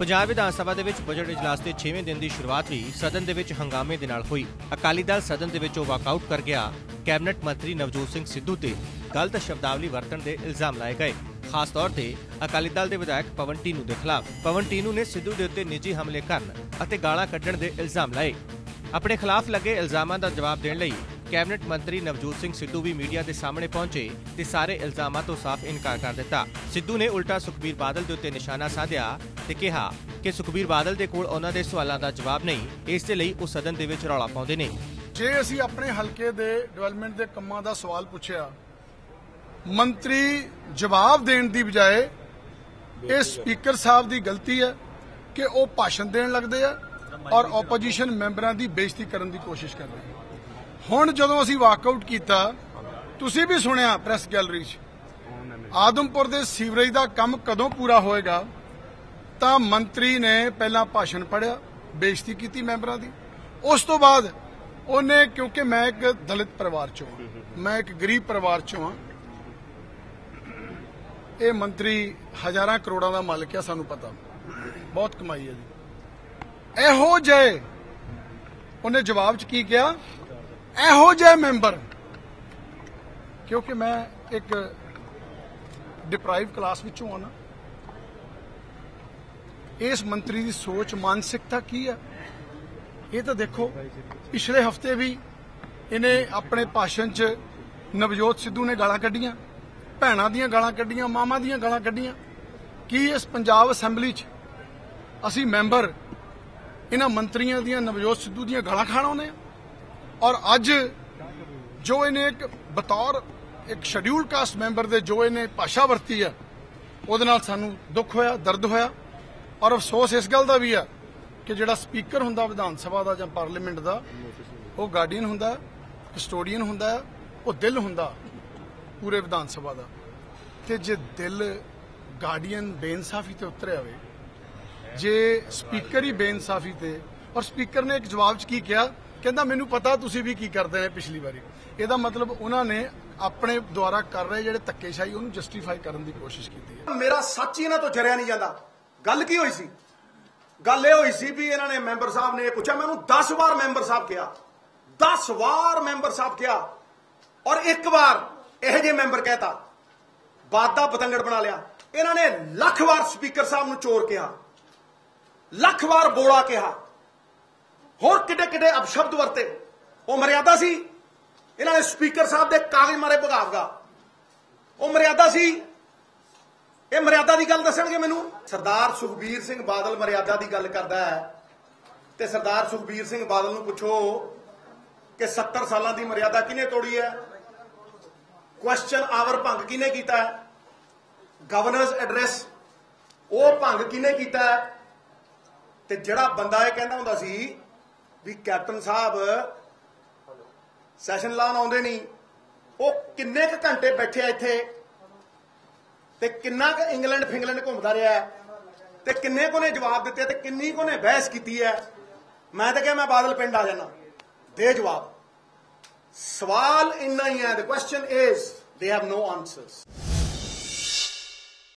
ਪੰਜਾਬ ਵਿਧਾਨ ਸਭਾ ਦੇ ਵਿੱਚ ਬਜਟ ਇਜਲਾਸ ਦੇ 6ਵੇਂ ਦਿਨ ਦੀ ਸ਼ੁਰੂਆਤ ਵੀ ਸਦਨ ਦੇ ਵਿੱਚ ਹੰਗਾਮੇ ਦੇ ਨਾਲ ਹੋਈ। ਅਕਾਲੀ ਦਲ ਸਦਨ ਦੇ ਵਿੱਚੋਂ ਵਾਕਆਊਟ ਕਰ ਗਿਆ। ਕੈਬਨਿਟ ਮੰਤਰੀ ਨਵਜੋਤ ਸਿੰਘ ਸਿੱਧੂ ਤੇ ਗਲਤ ਸ਼ਬਦਾਵਲੀ ਵਰਤਣ ਦੇ ਇਲਜ਼ਾਮ ਲਾਏ ਗਏ। ਖਾਸ ਤੌਰ ਤੇ ਅਕਾਲੀ ਦਲ ਦੇ ਵਿਧਾਇਕ ਪਵਨ ਟੀਨੂ ਦੇ ਖਿਲਾਫ। ਪਵਨ ਟੀਨੂ ਨੇ ਸਿੱਧੂ ਦੇ ਉੱਤੇ ਨਿੱਜੀ ਹਮਲੇ ਕਰਨ ਅਤੇ ਗਾਲਾਂ ਕੱਢਣ ਦੇ ਇਲਜ਼ਾਮ ਲਾਏ। ਆਪਣੇ ਖਿਲਾਫ ਲੱਗੇ ਇਲਜ਼ਾਮਾਂ ਦਾ ਜਵਾਬ ਦੇਣ ਲਈ ਕੈਬਨਿਟ ਮੰਤਰੀ ਨਵਜੋਤ ਸਿੰਘ ਸਿੱਧੂ ਵੀ ਮੀਡੀਆ ਦੇ ਸਾਹਮਣੇ ਪਹੁੰਚੇ ਤੇ ਸਾਰੇ ਇਲਜ਼ਾਮਾਂ ਤੋਂ ਸਾਫ਼ ਇਨਕਾਰ ਕਰ ਦਿੱਤਾ। ਸਿੱਧੂ ਨੇ ਉਲਟਾ ਸੁਖਬੀਰ ਬਾਦਲ ਦੇ ਉੱਤੇ ਨਿਸ਼ਾਨਾ ਸਾਧਿਆ ਤੇ ਕਿਹਾ ਕਿ ਸੁਖਬੀਰ ਬਾਦਲ ਦੇ ਕੋਲ ਉਹਨਾਂ ਦੇ ਸਵਾਲਾਂ ਦਾ ਜਵਾਬ ਨਹੀਂ ਇਸ ਦੇ ਲਈ ਉਹ ਸਦਨ ਦੇ ਵਿੱਚ ਰੌਲਾ ਪਾਉਂਦੇ ਨੇ। ਜੇ ਅਸੀਂ ਆਪਣੇ ਹਲਕੇ ਦੇ ਡਿਵੈਲਪਮੈਂਟ ਦੇ ਕੰਮਾਂ ਦਾ ਸਵਾਲ ਪੁੱਛਿਆ ਮੰਤਰੀ ਜਵਾਬ ਦੇਣ ਦੀ ਬਜਾਏ ਇਹ ਸਪੀਕਰ ਸਾਹਿਬ ਦੀ ਗਲਤੀ ਹੈ ਕਿ ਉਹ ਭਾਸ਼ਣ ਦੇਣ ਲੱਗਦੇ ਆ ਔਰ ਆਪੋਜੀਸ਼ਨ ਮੈਂਬਰਾਂ ਦੀ ਬੇਇੱਜ਼ਤੀ ਕਰਨ ਦੀ ਕੋਸ਼ਿਸ਼ ਕਰਦੇ ਆ ਹੁਣ ਜਦੋਂ ਅਸੀਂ ਵਾਕਆਊਟ ਕੀਤਾ, ਤੁਸੀਂ ਵੀ ਸੁਣਿਆ ਪ੍ਰੈਸ ਗੈਲਰੀ 'ਚ, ਆਦਮਪੁਰ ਦੇ ਸੀਵਰੇਜ ਦਾ ਕੰਮ ਕਦੋਂ ਪੂਰਾ ਹੋਏਗਾ? ਤਾਂ ਮੰਤਰੀ ਨੇ ਪਹਿਲਾਂ ਭਾਸ਼ਣ ਪੜਿਆ ਬੇਇੱਜ਼ਤੀ ਕੀਤੀ ਮੈਂਬਰਾਂ ਦੀ। ਉਸ ਤੋਂ ਬਾਅਦ ਉਹਨੇ, ਕਿਉਂਕਿ ਮੈਂ ਇੱਕ ਦਲਿਤ ਪਰਿਵਾਰ ਚੋਂ ਮੈਂ ਇੱਕ ਗਰੀਬ ਪਰਿਵਾਰ ਚੋਂ ਹਾਂ, ਇਹ ਮੰਤਰੀ ਹਜ਼ਾਰਾਂ ਕਰੋੜਾਂ ਦਾ ਮਾਲਕ ਆ, ਸਾਨੂੰ ਪਤਾ। ਬਹੁਤ ਕਮਾਈ ਹੈ ਜੀ। ਇਹੋ ਜਿਹੇ ਉਹਨੇ ਜਵਾਬ ਚ ਕੀ ਕਿਹਾ? ਇਹੋ ਜਿਹੇ ਮੈਂਬਰ, ਕਿਉਂਕਿ ਮੈਂ ਇੱਕ ਡਿਪਰਾਈਵ ਕਲਾਸ ਵਿੱਚੋਂ ਆਣਾ ਇਸ ਮੰਤਰੀ ਦੀ ਸੋਚ ਮਾਨਸਿਕਤਾ ਕੀ ਹੈ ਇਹ ਤਾਂ ਦੇਖੋ, ਪਿਛਲੇ ਹਫ਼ਤੇ ਵੀ ਇਹਨੇ ਆਪਣੇ ਭਾਸ਼ਣ 'ਚ ਨਵਜੋਤ ਸਿੱਧੂ ਨੇ ਗਾਲਾਂ ਕੱਢੀਆਂ, ਭੈਣਾਂ ਦੀਆਂ ਗਾਲਾਂ ਕੱਢੀਆਂ ਮਾਮਾ ਦੀਆਂ ਗਾਲਾਂ ਕੱਢੀਆਂ। ਕੀ ਇਸ ਪੰਜਾਬ ਅਸੈਂਬਲੀ 'ਚ ਅਸੀਂ ਮੈਂਬਰ ਇਹਨਾਂ ਮੰਤਰੀਆਂ ਦੀਆਂ, ਨਵਜੋਤ ਸਿੱਧੂ ਦੀਆਂ ਗਾਲਾਂ ਖਾਣ ਆਉਂਦੇ ਆ? ਔਰ ਅੱਜ ਜੋ ਇਹਨੇ ਇੱਕ ਬਤੌਰ ਇੱਕ ਸ਼ਡਿਊਲ ਕਾਸਟ ਮੈਂਬਰ ਦੇ ਜੋ ਇਹਨੇ ਭਾਸ਼ਾ ਵਰਤੀ ਆ, ਉਹਦੇ ਨਾਲ ਸਾਨੂੰ ਦੁੱਖ ਹੋਇਆ, ਦਰਦ ਹੋਇਆ। ਔਰ ਅਫਸੋਸ ਇਸ ਗੱਲ ਦਾ ਵੀ ਆ ਕਿ ਜਿਹੜਾ ਸਪੀਕਰ ਹੁੰਦਾ ਵਿਧਾਨ ਸਭਾ ਦਾ ਜਾਂ ਪਾਰਲੀਮੈਂਟ ਦਾ, ਉਹ ਗਾਰਡੀਅਨ ਹੁੰਦਾ ਕਸਟੋਡੀਅਨ ਹੁੰਦਾ, ਉਹ ਦਿਲ ਹੁੰਦਾ ਪੂਰੇ ਵਿਧਾਨ ਸਭਾ ਦਾ। ਤੇ ਜੇ ਦਿਲ ਗਾਰਡੀਅਨ ਬੇਇਨਸਾਫੀ ਤੇ ਉਤਰਿਆ ਹੋਵੇ, ਜੇ ਸਪੀਕਰ ਹੀ ਬੇਇਨਸਾਫੀ ਤੇ, ਔਰ ਸਪੀਕਰ ਨੇ ਇੱਕ ਜਵਾਬ 'ਚ ਕੀ ਕਿਹਾ? ਕਹਿੰਦਾ, ਮੈਨੂੰ ਪਤਾ ਤੁਸੀਂ ਵੀ ਕੀ ਕਰਦੇ ਨੇ ਪਿਛਲੀ ਵਾਰੀ। ਇਹਦਾ ਮਤਲਬ ਉਹਨਾਂ ਨੇ ਆਪਣੇ ਦੁਆਰਾ ਕਰ ਰਹੇ ਜਿਹੜੇ ਧੱਕੇਸ਼ਾਹੀ, ਉਹਨੂੰ ਜਸਟੀਫਾਈ ਕਰਨ ਦੀ ਕੋਸ਼ਿਸ਼ ਕੀਤੀ ਹੈ। ਮੇਰਾ ਸੱਚ ਹੀ ਇਹਨਾਂ ਤੋਂ ਜਰਿਆ ਨਹੀਂ ਜਾਂਦਾ। ਗੱਲ ਕੀ ਹੋਈ ਸੀ? ਗੱਲ ਇਹ ਹੋਈ ਸੀ ਵੀ ਇਹਨਾਂ ਨੇ ਮੈਂਬਰ ਸਾਹਿਬ ਨੇ ਇਹ ਪੁੱਛਿਆ, ਮੈਨੂੰ 10 ਵਾਰ ਮੈਂਬਰ ਸਾਹਿਬ ਕਿਹਾ। 10 ਵਾਰ ਮੈਂਬਰ ਸਾਹਿਬ ਕਿਹਾ। ਔਰ ਇੱਕ ਵਾਰ ਇਹ ਜੇ ਮੈਂਬਰ ਕਹਿਤਾ ਬਾਤ ਦਾ ਪਤੰਗੜ ਬਣਾ ਲਿਆ। ਇਹਨਾਂ ਨੇ ਲੱਖ ਵਾਰ ਸਪੀਕਰ ਸਾਹਿਬ ਨੂੰ ਚੋਰ ਕਿਹਾ। ਲੱਖ ਵਾਰ ਬੋਲਾ ਕਿਹਾ। ਹੋਰ ਕਿੱਡੇ ਕਿੱਡੇ ਅਪਸ਼ਬਦ ਵਰਤੇ। ਉਹ ਮਰਿਆਦਾ ਸੀ। ਇਹਨਾਂ ਨੇ ਸਪੀਕਰ ਸਾਹਿਬ ਦੇ ਕਾਗਜ਼ ਮਾਰੇ ਭਗਾਵਗਾ। ਉਹ ਮਰਿਆਦਾ ਸੀ। ਇਹ ਮਰਿਆਦਾ ਦੀ ਗੱਲ ਦੱਸਣਗੇ ਮੈਨੂੰ। ਸਰਦਾਰ ਸੁਖਬੀਰ ਸਿੰਘ ਬਾਦਲ ਮਰਿਆਦਾ ਦੀ ਗੱਲ ਕਰਦਾ ਹੈ। ਤੇ ਸਰਦਾਰ ਸੁਖਬੀਰ ਸਿੰਘ ਬਾਦਲ ਨੂੰ ਪੁੱਛੋ ਕਿ 70 ਸਾਲਾਂ ਦੀ ਮਰਿਆਦਾ ਕਿਹਨੇ ਤੋੜੀ ਹੈ? ਕੁਐਸਚਨ ਆਵਰ ਭੰਗ ਕਿਹਨੇ ਕੀਤਾ ਹੈ? ਗਵਰਨਰਸ ਐਡਰੈਸ ਉਹ ਭੰਗ ਕਿਹਨੇ ਕੀਤਾ ਹੈ? ਤੇ ਜਿਹੜਾ ਬੰਦਾ ਇਹ ਕਹਿੰਦਾ ਹੁੰਦਾ ਸੀ ਵੀ ਕੈਪਟਨ ਸਾਹਿਬ ਸੈਸ਼ਨ ਲਾਉਣ ਆਉਂਦੇ ਨਹੀਂ। ਉਹ ਕਿੰਨੇ ਕੁ ਘੰਟੇ ਬੈਠੇ ਆ ਇੱਥੇ? ਤੇ ਕਿੰਨਾ ਕੁ ਇੰਗਲੈਂਡ ਫਿੰਗਲੈਂਡ ਘੁੰਮਦਾ ਰਿਹਾ ਤੇ ਕਿੰਨੇ ਕੋ ਨੇ ਜਵਾਬ ਦਿੱਤੇ ਤੇ ਕਿੰਨੀ ਕੋ ਨੇ ਬਹਿਸ ਕੀਤੀ ਹੈ? ਮੈਂ ਤਾਂ ਕਿਹਾ ਮੈਂ ਬਾਦਲ ਪਿੰਡ ਆ ਜਾਣਾ ਦੇ ਜਵਾਬ। ਸਵਾਲ ਇੰਨਾ ਹੀ ਹੈ, the question is, they have no answers